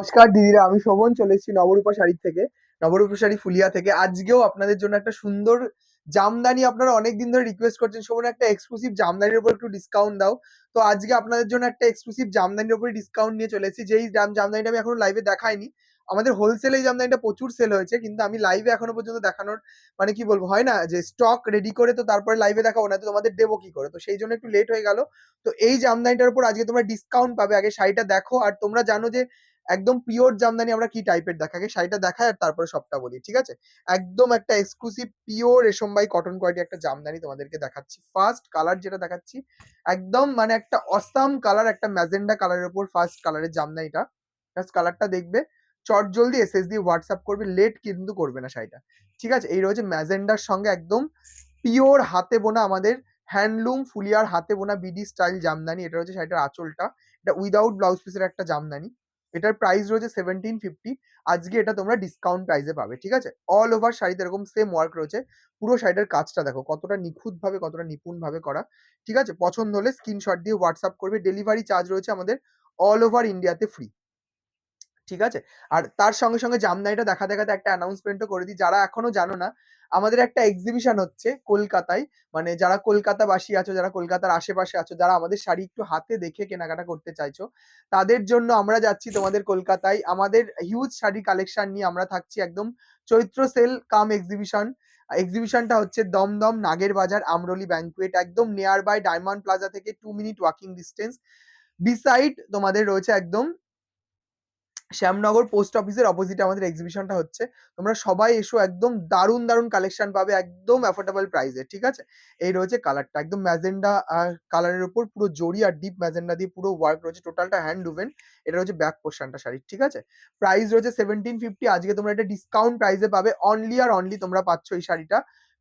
নমস্কার দিদিরা, আমি শোভন চলে এসেছি নবরূপা শাড়ির থেকে, নবরূপা শাড়ি ফুলিয়া থেকে। আজকেও আপনাদের জন্য একটা সুন্দর জামদানি আপনারা অনেক দিন ধরে রিকোয়েস্ট করছেন। শোভন, একটা এক্সক্লুসিভ জামদানির উপর একটু ডিসকাউন্ট দাও। তো আজকে আপনাদের জন্য একটা এক্সক্লুসিভ জামদানির উপরে ডিসকাউন্ট নিয়ে চলে এসেছি। যেই জাম জামদানিটা আমি এখনও লাইভে দেখাইনি। আমাদের হোলসেলে এই জামদানিটা প্রচুর সেল হয়েছে, কিন্তু আমি লাইভে এখনও পর্যন্ত দেখানোর মানে কি বলব, হয় না? যে স্টক রেডি করে তো তারপরে লাইভে দেখাবো, না তো তোমাদের দেবো কি করে? তো সেই জন্য একটু লেট হয়ে গেল। তো এই জামদানিটার উপর আজকে তোমরা ডিসকাউন্ট পাবে। আগে শাড়িটা দেখো। আর তোমরা জানো যে একদম পিওর জামদানি আমরা কি টাইপের দেখাকে? শাড়িটা দেখাই আর তারপরে সবটা বলি, ঠিক আছে? একদম একটা এক্সক্লুসিভ পিওর রেশমবাই কটন কোয়ালিটি একটা জামদানি তোমাদেরকে দেখাচ্ছি। ফার্স্ট কালার যেটা দেখাচ্ছি, একদম মানে একটা অসাম কালার একটা ম্যাজেন্ডা কালারের উপর ফার্স্ট কালারের জামদানিটা। জাস্ট কালারটা দেখবে, চট জলদি এসএস দিয়ে হোয়াটসঅ্যাপ করবে লেট কিন্তু করবে না শাড়িটা। ঠিক আছে? এই রয়েছে ম্যাজেন্ডার সঙ্গে একদম পিওর হাতে বোনা আমাদের হ্যান্ডলুম ফুলিয়ার হাতে বোনা বিডি স্টাইল জামদানি। এটা হচ্ছে শাড়িটার আঁচলটা। এটা উইদাউট ব্লাউজ পিসের একটা জামদানি। এটার প্রাইস রয়েছে সেভেন্টিন ফিফটি আজকে এটা তোমরা ডিসকাউন্ট প্রাইসে পাবে, ঠিক আছে? অল ওভার শাড়িতে এরকম সেম ওয়ার্ক রয়েছে, পুরো শাড়িটার কাজটা দেখো, কতটা নিখুঁতভাবে, কতটা নিপুণভাবে করা, ঠিক আছে? পছন্দ হলে স্ক্রিনশট দিয়ে হোয়াটসঅ্যাপ করবে ডেলিভারি চার্জ রয়েছে আমাদের অল ওভার ইন্ডিয়াতে ফ্রি ঠিক আছে? আর তার সঙ্গে সঙ্গে জামদানিটা দেখা দেখাতে একটা অ্যানাউন্সমেন্টও করে দিই, যারা এখনও জানো না আমাদের একটা এক্সিবিশন হচ্ছে কলকাতায়। মানে যারা কলকাতাবাসী আছো, যারা কলকাতার আশেপাশে আছো, যারা আমাদের শাড়ি একটু হাতে দেখে কেনাকাটা করতে চাইছো, তাদের জন্য আমরা যাচ্ছি তোমাদের কলকাতায়। আমাদের হিউজ শাড়ি কালেকশন নিয়ে আমরা থাকছি একদম চৈত্র সেল কাম এক্সিবিশন এক্সিবিশনটা হচ্ছে দমদম নাগের বাজার আমরলি ব্যাংকুয়েট একদম নিয়ার বাই ডায়মন্ড প্লাজা থেকে two minute walking distance beside তোমাদের রয়েছে একদম শ্যামনগর পোস্ট অফিসের অপোজিটে আমাদের এক্সিবিশনটা হচ্ছে। তোমরা সবাই এসো, একদম দারুণ দারুণ কালেকশন পাবে, একদম অ্যাফোর্ডেবল প্রাইসে ঠিক আছে? এই রয়েছে কালারটা একদম ম্যাজেন্ডা কালারের উপর পুরো জরি আর ডিপ ম্যাজেন্ডা দিয়ে পুরো ওয়ার্ক রয়েছে টোটালটা হ্যান্ড উভেন এটা রয়েছে ব্যাক পোর্শনটা শাড়ির ঠিক আছে? প্রাইস রয়েছে সেভেন্টিন ফিফটি আজকে তোমরা এটা ডিসকাউন্ট প্রাইসে পাবে অনলি আর অনলি তোমরা পাচ্ছ এই শাড়িটা।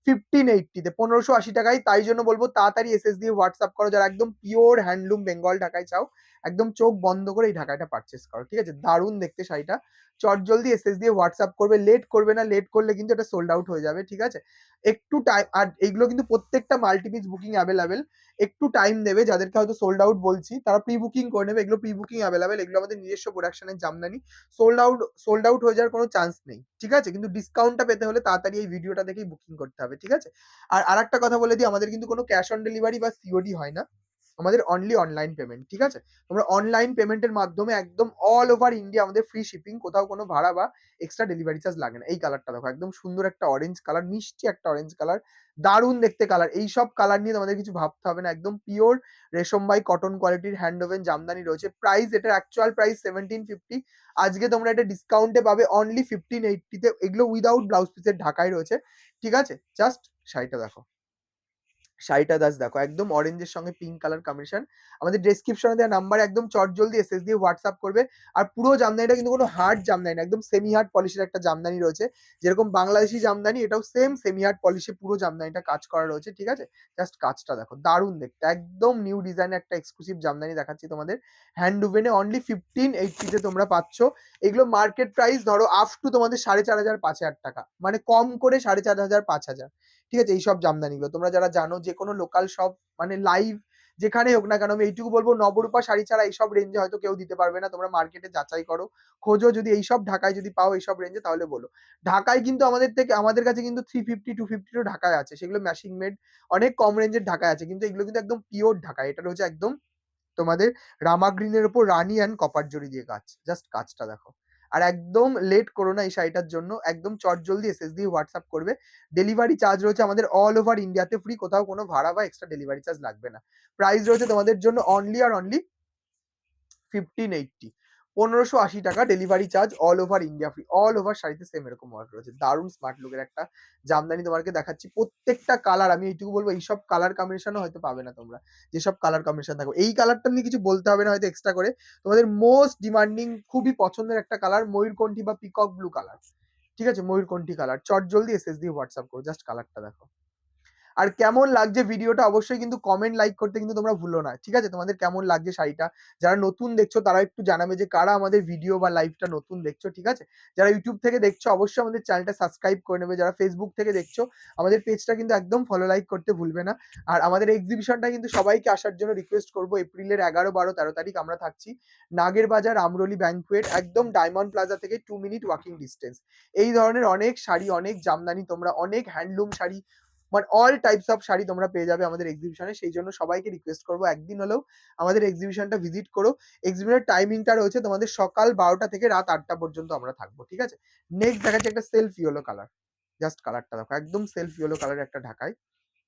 ফিফটিন এইটটিতে পনেরোশো আশি টাকায় তাই জন্য বলব তাড়াতাড়ি এসএস দিয়ে হোয়াটসঅ্যাপ করো, যারা একদম পিওর হ্যান্ডলুম বেঙ্গল ঢাকায় চাও, একদম চোখ বন্ধ করে এই ঢাকাটা পারচেস করো, ঠিক আছে? দারুণ দেখতে শাড়িটা। চট জলদি এসএস দিয়ে হোয়াটসঅ্যাপ করবে। লেট করবে না লেট করলে কিন্তু এটা সোল্ড আউট হয়ে যাবে, ঠিক আছে? একটু টাইম আর এইগুলো কিন্তু প্রত্যেকটা মাল্টিপিস বুকিং অ্যাভেলেবেল একটু টাইম নেবে, যাদেরকে হয়তো সোল্ড আউট বলছি, তারা প্রি বুকিং করে নেবে। এগুলো প্রি বুকিং অ্যাভেলেবেল এগুলো আমাদের নিজস্ব প্রোডাকশনের jamdani. Sold out sold out হয়ে যাওয়ার কোনো চান্স নেই, ঠিক আছে? কিন্তু ডিসকাউন্টটা পেতে হলে তাড়াতাড়ি এই ভিডিওটা দেখেই বুকিং করতে হবে, ঠিক আছে? আর আরেকটা কথা বলে দিই, আমাদের কিন্তু কোনো ক্যাশ অন ডেলিভারি বা সিওডি হয় না। আমাদের অনলি অনলাইন পেমেন্ট ঠিক আছে? তোমরা অনলাইন পেমেন্টের মাধ্যমে একদম অল ওভার ইন্ডিয়া আমাদের ফ্রি শিপিং কোথাও কোনো ভাড়া বা এক্সট্রা ডেলিভারি চার্জ লাগে না। এই কালারটা দেখো, একদম সুন্দর একটা অরেঞ্জ কালার মিষ্টি একটা অরেঞ্জ কালার দারুণ দেখতে কালার এই সব কালার নিয়ে তোমাদের কিছু ভাবতে হবে না, একদম পিওর রেশমবাই কটন কোয়ালিটির হ্যান্ড ওভেন জামদানি রয়েছে। প্রাইস এটার অ্যাকচুয়াল প্রাইস সেভেন্টিন ফিফটি আজকে তোমরা এটা ডিসকাউন্টে পাবে অনলি ফিফটিন এইটটিতে এগুলো উইদাউট ব্লাউজ পিসের ঢাকায় রয়েছে, ঠিক আছে? জাস্ট শাড়িটা দেখো। শাড়িটা দাস দেখো, একদম অরেঞ্জের সঙ্গে পিঙ্ক কালার কম্বিনেশন আমাদের ডেসক্রিপশনে দেওয়া নাম্বার একদম চট জলদি এসএস দিয়ে হোয়াটসঅ্যাপ করবে। আর পুরো জামদানিটা কিন্তু কোনো হার্ড জামদানি না, একদম সেমি হার্ড পলিশের একটা জামদানি রয়েছে। যেরকম বাংলাদেশি জামদানি, এটাও সেম সেমি হার্ড পলিশে পুরো জামদানিটা কাজ করা রয়েছে, ঠিক আছে? জাস্ট কাজটা দেখো, দারুণ দেখতে। একদম নিউ ডিজাইন একটা এক্সক্লুসিভ জামদানি দেখাচ্ছি তোমাদের। হ্যান্ড উভেনে অনলি ফিফটিন এইটটিতে তোমরা পাচ্ছ। এগুলো মার্কেট প্রাইস ধরো আপ টু তোমাদের সাড়ে চার হাজার পাঁচ হাজার টাকা। মানে কম করে সাড়ে চার হাজার, পাঁচ হাজার। ঠিক আছে, এইসব জামদানিগুলো। তোমরা যারা জানো যে কোনো লোকাল শপ মানে লাইভ যেখানে হোক না কেন, আমি এইটুকু বলব, নবরূপা শাড়ি ছাড়া এইসব রেঞ্জে হয়তো কেউ দিতে পারবে না। তোমরা মার্কেটে যাচাই করো। খোঁজো যদি এইসব ঢাকায় যদি পাও এইসব রেঞ্জে তাহলে বলো। ঢাকায় কিন্তু আমাদের থেকে, আমাদের কাছে কিন্তু থ্রি ফিফটি টু ফিফটিরও ঢাকায় আছে। সেগুলো ম্যাশিং মেড অনেক কম রেঞ্জের ঢাকায় আছে। কিন্তু এগুলো কিন্তু একদম পিওর ঢাকায়। এটা রয়েছে একদম তোমাদের রামা গ্রিনের উপর রানি অ্যান্ড কপার জড়ি দিয়ে কাজ। জাস্ট কাজটা দেখো। আর একদম লেট করো না এই শাড়িটার জন্য। একদম চট জলদি এসএস দিয়ে হোয়াটসঅ্যাপ করবে। ডেলিভারি চার্জ রয়েছে আমাদের অল ওভার ইন্ডিয়াতে ফ্রি কোথাও কোনো ভাড়া বা এক্সট্রা ডেলিভারি চার্জ লাগবে না। প্রাইস রয়েছে তোমাদের জন্য অনলি আর অনলি ফিফটিন এইটটি পনেরোশো আশি টাকা delivery charge all over India free all over শাড়িতে সেম এরকম ওয়ার্ক রয়েছে। দারুণ স্মার্ট লুকের একটা জামদানি তোমাকে দেখাচ্ছি। প্রত্যেকটা কালার আমি এইটুকু বলব, এইসব কালার কম্বিনেশনও হয়তো পাবে না তোমরা। যেসব কালার কম্বিনেশন থাকবে। এই কালারটা নিয়ে কিছু বলতে হবে না, হয়তো এক্সট্রা করে। তোমাদের মোস্ট ডিমান্ডিং খুবই পছন্দের একটা কালার ময়ূরকণ্ঠী বা পিকক ব্লু কালার ঠিক আছে? ময়ূরকণ্ঠী কালার চট জলদি এসএস দিয়ে হোয়াটসঅ্যাপ করো জাস্ট কালারটা দেখো। আর কেমন লাগছে ভিডিওটা অবশ্যই কিন্তু কমেন্ট লাইক করতে কিন্তু তোমরা ভুলো না, ঠিক আছে? তোমাদের কেমন লাগছে শাড়িটা? যারা নতুন দেখছ, তারা একটু জানাবে যে কারা আমাদের ভিডিও বা লাইভটা নতুন দেখছ, ঠিক আছে? যারা ইউটিউব থেকে দেখছ, অবশ্যই আমাদের চ্যানেলটা সাবস্ক্রাইব করে নেবে। যারা ফেসবুক থেকে দেখছ, আমাদের পেজটা কিন্তু একদম ফলো লাইক করতে ভুলবে না। আর আমাদের এক্সিবিশনটা কিন্তু সবাইকে আসার জন্য রিকোয়েস্ট করব। এপ্রিলের এগারো, বারো, তেরো তারিখ আমরা থাকছি। নাগের বাজার আমরলি ব্যাংকুয়েট একদম ডায়মন্ড প্লাজা থেকে টু মিনিট ওয়াকিং ডিস্টেন্স এই ধরনের অনেক শাড়ি, অনেক জামদানি, তোমরা অনেক হ্যান্ডলুম শাড়ি মানে অল টাইপস অফ শাড়ি তোমরা পেয়ে যাবে আমাদের এক্সিবিশনে সেই জন্য সবাইকে রিকোয়েস্ট করব, একদিন হলেও আমাদের এক্সিবিশনটা ভিজিট করো। এক্সিবিশনের টাইমিংটা রয়েছে তোমাদের সকাল বারোটা থেকে রাত আটটা পর্যন্ত আমরা থাকব, ঠিক আছে? নেক্সট দেখাচ্ছি একটা সেলফ ইয়েলো কালার জাস্ট কালারটা দেখো, একদম সেলফ ইয়েলো কালারের একটা ঢাকায়।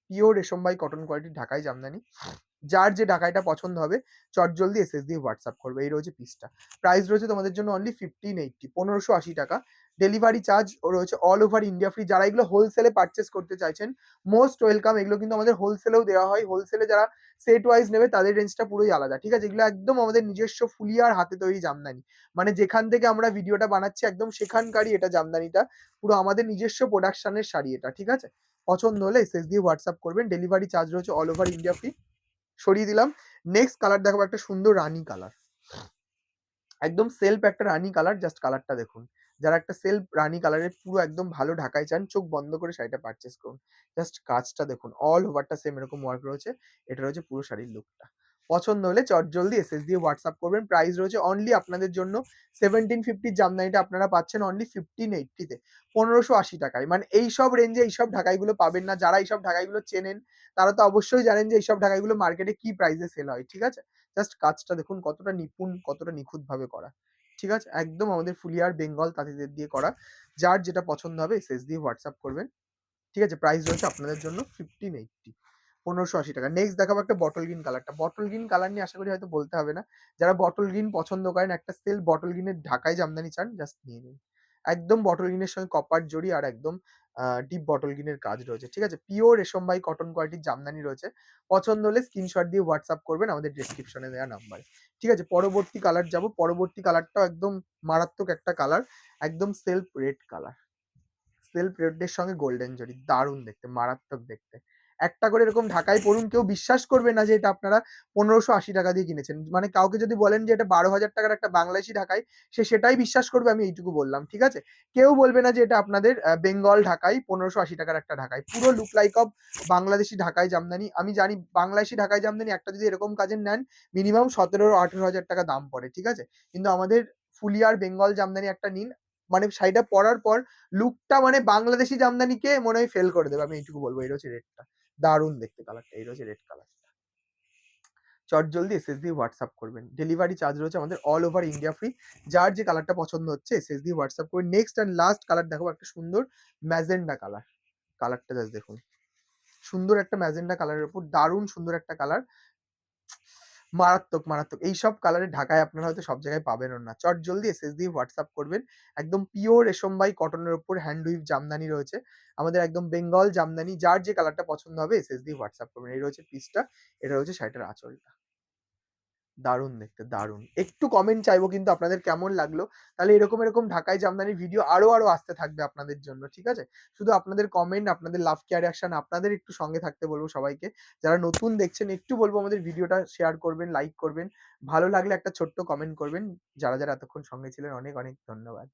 পিওর রেশম বাই কটন কোয়ালিটির ঢাকাই জামদানি। যার যে ঢাকাইটা পছন্দ হবে চট জলদি এসএস দিয়ে হোয়াটসঅ্যাপ করবে। এই রয়েছে পিসটা প্রাইস রয়েছে তোমাদের জন্য অনলি ফিফটিন এইটটি পনেরোশো আশি টাকা। ডেলিভারি চার্জ রয়েছে অল ওভার ইন্ডিয়া ফ্রি যারা এগুলো হোলসেলে পারচেস করতে চাইছেন মোস্ট ওয়েলকাম এগুলো কিন্তু আমাদের হোলসেলেও দেওয়া হয়। হোলসেলে যারা সেট ওয়াইজ নেবে, তাদের রেঞ্জটা পুরোই আলাদা। ঠিক আছে? এগুলো একদম আমাদের নিজস্ব ফুলিয়ার হাতে তৈরি জামদানি। মানে যেখান থেকে আমরা ভিডিওটা বানাচ্ছি, একদম সেখানকারই এটা জামদানিটা। পুরো আমাদের নিজস্ব প্রোডাকশনের শাড়ি এটা। ঠিক আছে? পছন্দ হলে এসএস দিয়ে হোয়াটসঅ্যাপ করবেন। ডেলিভারি চার্জ রয়েছে অল ওভার ইন্ডিয়া ফ্রি সরিয়ে দিলাম। নেক্সট কালার দেখাবো একটা সুন্দর রানী কালার একদম সেলফ একটা রানী কালার জাস্ট কালারটা দেখুন। যারা একটা সেলফ রানী কালারের পুরো একদম ভালো ঢাকায় চান, চোখ বন্ধ করে শাড়িটা পারচেস করুন। জাস্ট কাজটা দেখুন অল ওভারটা সেম এরকম ওয়ার্ক রয়েছে, এটা রয়েছে পুরো শাড়ির লুকটা পছন্দ হলে চট জলদি এসএস দিয়ে হোয়াটসঅ্যাপ করবেন প্রাইস রয়েছে অনলি আপনাদের জন্য সেভেন্টিন ফিফটির জামদানিটা আপনারা পাচ্ছেন অনলি ফিফটিন এইটটিতে পনেরোশো আশি টাকায়। মানে এইসব রেঞ্জে এইসব ঢাকাইগুলো পাবেন না, যারা এইসব ঢাকাইগুলো চেনেন, তারা তো অবশ্যই জানেন যে এইসব ঢাকাইগুলো মার্কেটে কি প্রাইসে সেল হয়, ঠিক আছে? জাস্ট কাজটা দেখুন কতটা নিপুণ, কতটা নিখুঁত ভাবে করা। ঠিক আছে? একদম আমাদের ফুলিয়ার বেঙ্গল তাঁতিদের দিয়ে করা। যার যেটা পছন্দ হবে এসএস দিয়ে হোয়াটসঅ্যাপ করবেন। ঠিক আছে? প্রাইস রয়েছে আপনাদের জন্য ফিফটিন এইটটি পনেরোশো আশি টাকা। নেক্সট দেখাবো একটা বটল গ্রিন কালারটা বটল গ্রিন কালার নিয়ে আশা করি হয়তো বলতে হবে না। যারা বটল গ্রিন পছন্দ করেন, একটা সেল বটল গ্রিনের ঢাকায় জামদানি চান জাস্ট নিয়ে নিন। একদম বটল গ্রিনের সঙ্গে কপার জড়ি আর একদম ডিপ বটল গিনের কাজ রয়েছে, ঠিক আছে? পিওর রেশম বাই কটন কোয়ালিটির জামদানি রয়েছে। পছন্দ হলে স্ক্রিনশট দিয়ে হোয়াটসঅ্যাপ করবেন, আমাদের ডিসক্রিপশনে দেওয়া নাম্বারে ঠিক আছে? পরবর্তী কালার যাব। পরবর্তী কালারটাও একদম মারাত্মক একটা কালার একদম সেলফ রেড কালার সেলফ রেডের সঙ্গে গোল্ডেন জরি দারুণ দেখতে, মারাত্মক দেখতে। একটা করে এরকম ঢাকায় পড়ুন, কেউ বিশ্বাস করবে না যে এটা আপনারা পনেরোশো আশি টাকা দিয়ে কিনেছেন। মানে কাউকে যদি বলেন যে এটা বারো হাজার টাকার একটা বাংলাদেশি ঢাকায়, সে সেটাই বিশ্বাস করবে, আমি এইটুকু বললাম, ঠিক আছে? কেউ বলবে না যে এটা আপনাদের বেঙ্গল ঢাকায় পনেরোশো আশি টাকার একটা ঢাকায়। পুরো লুক লাইক অফ বাংলাদেশি ঢাকায় জামদানি। আমি জানি বাংলাদেশি ঢাকায় জামদানি একটা যদি এরকম কাজের নেন মিনিমাম সতেরো আঠেরো হাজার টাকা দাম পড়ে, ঠিক আছে? কিন্তু আমাদের ফুলিয়ার বেঙ্গল জামদানি একটা নিন মানে শাড়িটা পরার পর লুকটা মানে বাংলাদেশি জামদানিকে মনে হয় ফেল করে দেবে, আমি এইটুকু বলব, এই রয়েছে রেটটা দারুণ দেখতে কালারটা এই রয়েছে রেড কালারটা চট জলদি এসএস দিয়ে হোয়াটসঅ্যাপ করবেন। ডেলিভারি চার্জ রয়েছে আমাদের অল ওভার ইন্ডিয়া ফ্রি যার যে কালারটা পছন্দ হচ্ছে এসএস দিয়ে হোয়াটসঅ্যাপ করবেন নেক্সট অ্যান্ড লাস্ট কালার দেখো একটা সুন্দর ম্যাজেন্ডা কালার কালারটা জাস্ট দেখুন। সুন্দর একটা ম্যাজেন্ডা কালারের উপর দারুণ সুন্দর একটা কালার মারাত্মক মারাত্মক। এইসব কালারে ঢাকায় আপনারা হয়তো সব জায়গায় পাবেন না। চট জলদি এস এস দিয়ে হোয়াটসঅ্যাপ করবেন। একদম পিওর রেশম বাই কটনের ওপর হ্যান্ড উইভ জামদানি রয়েছে। আমাদের একদম বেঙ্গল জামদানি, যার যে কালারটা পছন্দ হবে এস এস দিয়ে হোয়াটসঅ্যাপ করবেন। এই রয়েছে পিসটা এটা রয়েছে শাড়িটার আঁচলটা। দারুণ, দেখতে দারুণ। একটু কমেন্ট চাইব কিন্তু আপনাদের কেমন লাগল? তাহলে এরকম এরকম ঢাকায় জামদানির ভিডিও আরও আরও আসতে থাকবে আপনাদের জন্য, ঠিক আছে? শুধু আপনাদের কমেন্ট আপনাদের লাভ কেয়ার অ্যাকশন আপনাদের একটু সঙ্গে থাকতে বলব সবাইকে। যারা নতুন দেখছেন, একটু বলব আমাদের ভিডিওটা শেয়ার করবেন লাইক করবেন। ভালো লাগলে একটা ছোট্ট কমেন্ট করবেন। যারা যারা এতক্ষণ সঙ্গে ছিলেন, অনেক অনেক ধন্যবাদ।